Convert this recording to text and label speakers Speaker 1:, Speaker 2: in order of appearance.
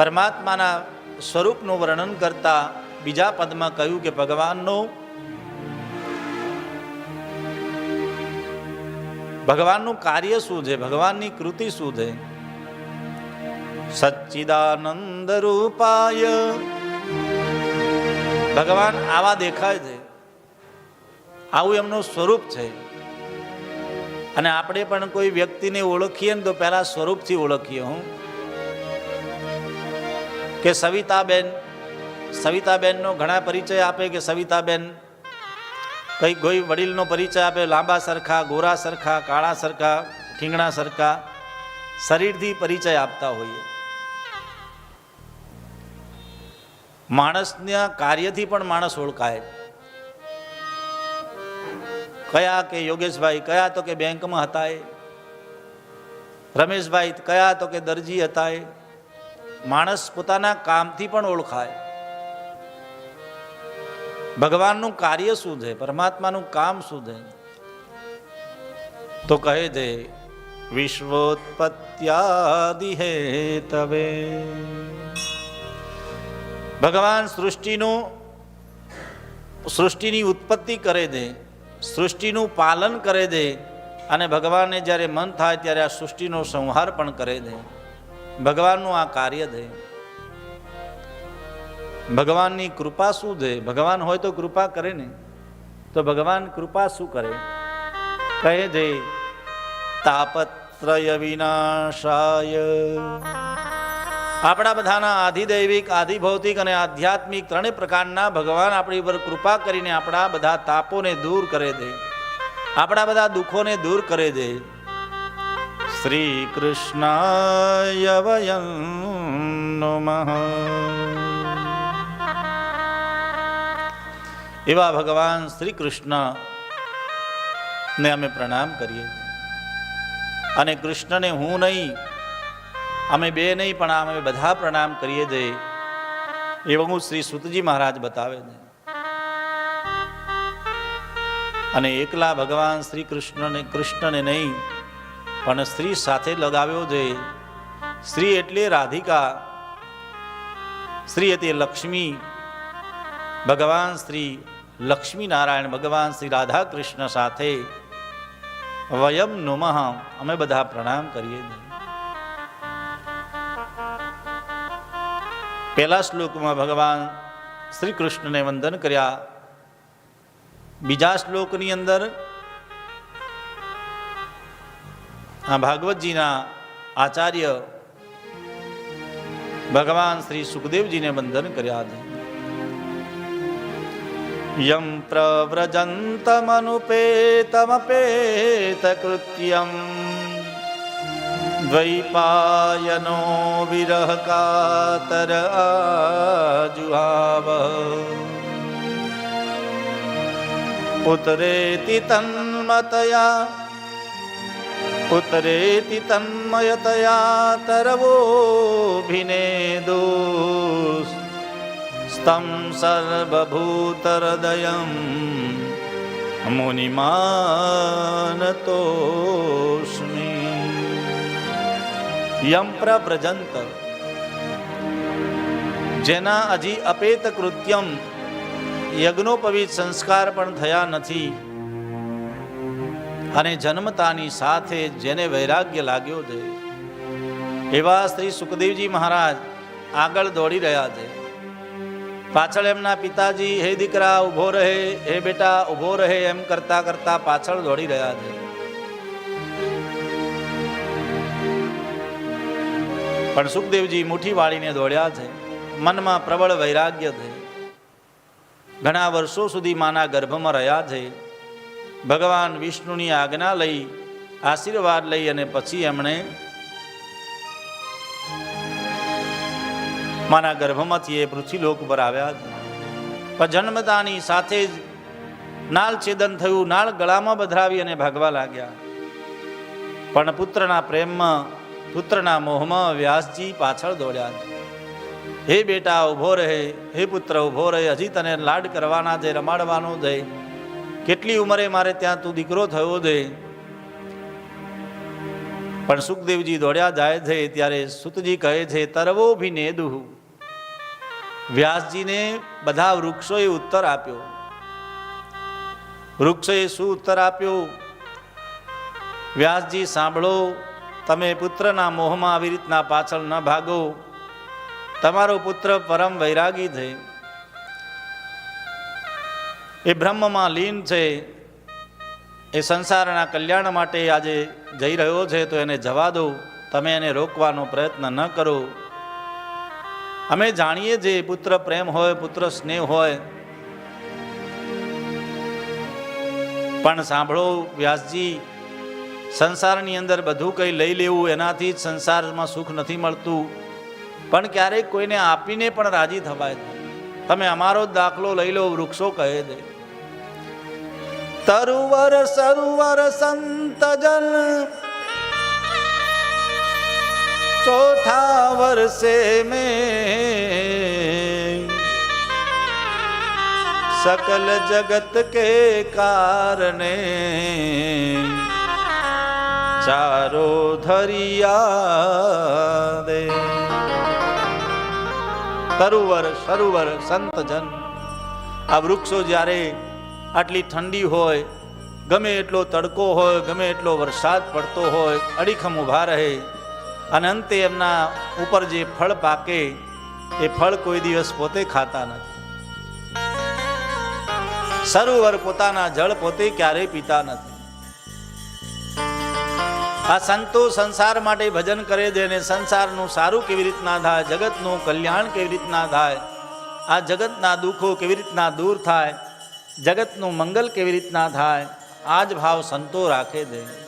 Speaker 1: પરમાત્માના સ્વરૂપનું વર્ણન કરતા બીજા પદમાં કહ્યું કે, ભગવાનનો ભગવાનનું કાર્ય શું છે? ભગવાનની કૃતિ શું છે? સચ્ચિદાનંદ રૂપાય. ભગવાન આવા દેખાય છે. આવું એમનું સ્વરૂપ છે. અને આપણે પણ કોઈ વ્યક્તિને ઓળખીએ ને તો પહેલા સ્વરૂપથી ઓળખીએ, હું. કે સવિતાબેન, સવિતાબેનનો ઘણા પરિચય આપે કે સવિતાબેન કઈ કોઈ વડીલનો પરિચય આપે, લાંબા સરખા, ગોરા સરખા, કાળા સરખા ઠીંગણા સરખા, શરીરથી પરિચય આપતા હોઈએ. માણસના કાર્યથી પણ માણસ ઓળખાય. કયા કે યોગેશભાઈ, કયા તો કે બેંકમાં હતા એ રમેશભાઈ, કયા તો કે દરજી હતા એ માણસ પોતાના કામથી પણ ઓળખાય. ભગવાનનું કાર્ય શું છે? પરમાત્માનું કામ શું છે? તો કહે છે વિશ્વોત્પત્યાદિ હે તવે ભગવાન સૃષ્ટિનું, સૃષ્ટિની ઉત્પત્તિ કરે દે સૃષ્ટિનું પાલન કરે દે અને ભગવાનને જ્યારે મન થાય ત્યારે આ સૃષ્ટિનો સંહાર પણ કરે છે. ભગવાનનું આ કાર્ય છે ભગવાનની કૃપા શું છે ભગવાન હોય તો કૃપા કરે ને તો ભગવાન કૃપા શું કરે? કહે છે તાપત્રય વિનાશાય. આપણા બધાના આધિદૈવિક, આધિભૌતિક અને આધ્યાત્મિક ત્રણેય પ્રકારના ભગવાન આપણી ઉપર કૃપા કરીને આપણા બધા તાપોને દૂર કરે છે આપણા બધા દુઃખોને દૂર કરે છે કૃષ્ણાય વયં નમઃ એવા ભગવાન શ્રી કૃષ્ણ ને અમે પ્રણામ કરીએ અને કૃષ્ણને હું નહીં અમે બે નહીં પણ અમે બધા પ્રણામ કરીએ છીએ એવું શ્રી સુતજી મહારાજ બતાવે છે અને એકલા ભગવાન શ્રી કૃષ્ણને કૃષ્ણને નહીં પણ સ્ત્રી સાથે લગાવ્યો છે સ્ત્રી એટલે રાધિકા. સ્ત્રી એટલે લક્ષ્મી. ભગવાન શ્રી લક્ષ્મી નારાયણ ભગવાન શ્રી રાધા કૃષ્ણ સાથે વયમ નુમઃ. અમે બધા પ્રણામ કરીએ પહેલા શ્લોકમાં ભગવાન શ્રી કૃષ્ણને વંદન કર્યા. બીજા શ્લોકની અંદર આ ભાગવતજીના આચાર્ય ભગવાન શ્રી સુખદેવજીને વંદન કર્યા છે યમ પ્રવ્રજંતમનુપેતમપેતકૃત્યમ દ્વૈપાયનો વિરહ કાતર આજુહાવ પુત્રેતિ તન્મતયા પુત્રેતિ તન્મયતયા તરવોભિનેદુ સ્તં સર્વભૂતહૃદયં મુનિમાનતોસ્મિ યમ પ્રવ્રજંત જેના હજી અપેત કૃત્યમ યજ્ઞોપવિત સંસ્કાર પણ થયા નથી અને જન્મતાની સાથે જેને વૈરાગ્ય લાગ્યો છે, એવા શ્રી સુખદેવજી મહારાજ આગળ દોડી રહ્યા છે. પાછળ એમના પિતાજી, હે દીકરા, ઊભો રહે, હે બેટા, ઊભો રહે, એમ કરતા કરતા પાછળ દોડી રહ્યા છે. પણ સુખદેવજી મુઠ્ઠી વાળીને દોડ્યા છે. મનમાં પ્રબળ વૈરાગ્ય છે. ઘણા વર્ષો સુધી માના ગર્ભમાં રહ્યા છે. ભગવાન વિષ્ણુની આજ્ઞા લઈ, આશીર્વાદ લઈ અને પછી એમણે માના ગર્ભમાંથી એ પૃથ્વીલોક પર આવ્યા. પણ જન્મતાની સાથે જ નાળ છેદન થયું, નાળ ગળામાં બધરાવી અને ભાગવા લાગ્યા. પણ પુત્રના પ્રેમમાં, પુત્રના મોહમાં વ્યાસજી પાછળ દોડ્યા. હે બેટા, ઊભો રહે, હે પુત્ર, ઊભો રહે હજી તને લાડ કરવાના જે રમાડવાનો છે કેટલી ઉંમરે મારે ત્યાં તું દીકરો થયો છે પણ સુખદેવજી દોડ્યા જાય છે, ત્યારે સુતજી કહે છે, તરવો ભી નેદુહ વ્યાસજીને બધા વૃક્ષોએ ઉત્તર આપ્યો. વૃક્ષોએ શું ઉત્તર આપ્યો? વ્યાસજી, સાંભળો, તમે પુત્રના મોહમાં આવી રીતના પાછળ ન ભાગો. તમારો પુત્ર પરમ વૈરાગી છે. એ બ્રહ્મમાં લીન છે, એ સંસારના કલ્યાણ માટે આજે જઈ રહ્યો છે, તો એને જવા દો. તમે એને રોકવાનો પ્રયત્ન ન કરો. અમે જાણીએ છીએ પુત્ર પ્રેમ હોય, પુત્ર સ્નેહ હોય. પણ સાંભળો વ્યાસજી, સંસારની અંદર બધું કંઈ લઈ લેવું એનાથી જ સંસારમાં સુખ નથી મળતું. પણ ક્યારેક કોઈને આપીને પણ રાજી થવાય તમે અમારો જ દાખલો લઈ લો વૃક્ષો કહે છે તરુવર સરુવર સંત જન ચોથા વર્ષે में सकल जगत के कारणे ચારો ધરિયા દે તરુવર સંત સંતજન. આ વૃક્ષો જ્યારે આટલી ઠંડી હોય, ગમે એટલો તડકો હોય, ગમે એટલો વરસાદ પડતો હોય, અડીખમ ઊભા રહે, અને અંતે એમના ઉપર જે ફળ પાકે, એ ફળ કોઈ દિવસ પોતે ખાતા નથી. સરોવર પોતાના જળ પોતે ક્યારેય પીતા નથી. આ સંતો સંસાર માટે ભજન કરે છે ને સંસારનું સારું કેવી રીતના થાય, જગતનું કલ્યાણ કેવી રીતના થાય, આ જગતના દુઃખો કેવી રીતના દૂર થાય, જગતનું મંગલ કેવી રીતના થાય, આ જ ભાવ સંતો રાખે છે.